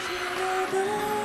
지나가